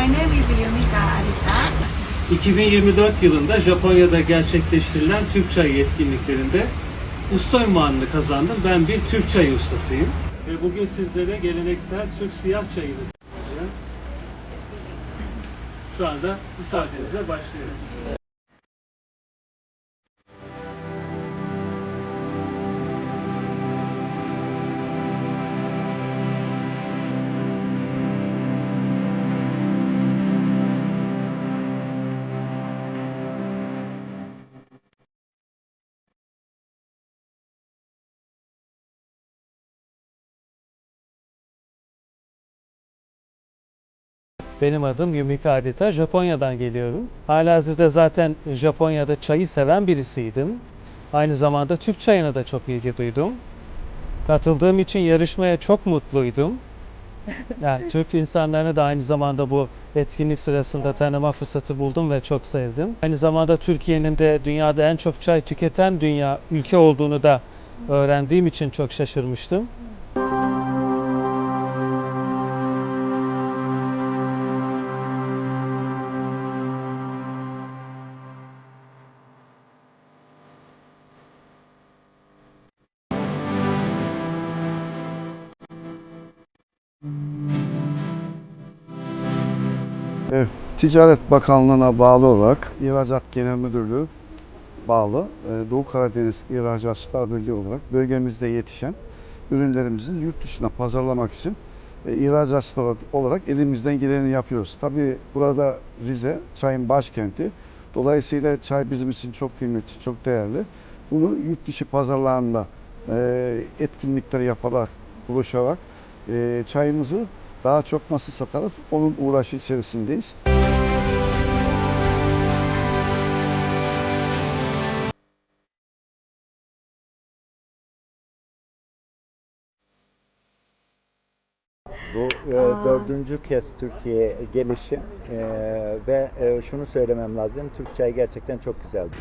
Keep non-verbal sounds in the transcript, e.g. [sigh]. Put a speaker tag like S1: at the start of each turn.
S1: My name is Yumika Arita.
S2: 2024 yılında Japonya'da gerçekleştirilen Türk Çayı etkinliklerinde usta ünvanını kazandım. Ben bir Türk çayı ustasıyım. Ve bugün sizlere geleneksel Türk siyah çayını. Şu anda müsaadenizle başlıyoruz. Benim adım Yumika Arita. Japonya'dan geliyorum. Halihazırda zaten Japonya'da çayı seven birisiydim. Aynı zamanda Türk çayına da çok ilgi duydum. Katıldığım için yarışmaya çok mutluydum. [laughs] Yani Türk insanlarını da aynı zamanda bu etkinlik sırasında tanıma fırsatı buldum ve çok sevdim. Aynı zamanda Türkiye'nin de dünyada en çok çay tüketen dünya ülke olduğunu da öğrendiğim için çok şaşırmıştım.
S3: Evet, Ticaret Bakanlığı'na bağlı olarak İhracat Genel Müdürlüğü bağlı e, Doğu Karadeniz İhracatçılar Birliği olarak bölgemizde yetişen ürünlerimizin yurt dışına pazarlamak için e, ihracatçılar olarak elimizden geleni yapıyoruz. Tabii burada Rize çayın başkenti. Dolayısıyla çay bizim için çok kıymetli, çok değerli. Bunu yurt dışı pazarlarında e, etkinlikler yaparak, buluşarak çayımızı daha çok nasıl satarız onun uğraşı içerisindeyiz.
S4: Bu e, dördüncü kez Türkiye'ye gelişim E, ve e, şunu söylemem lazım, Türk çayı gerçekten çok güzeldir.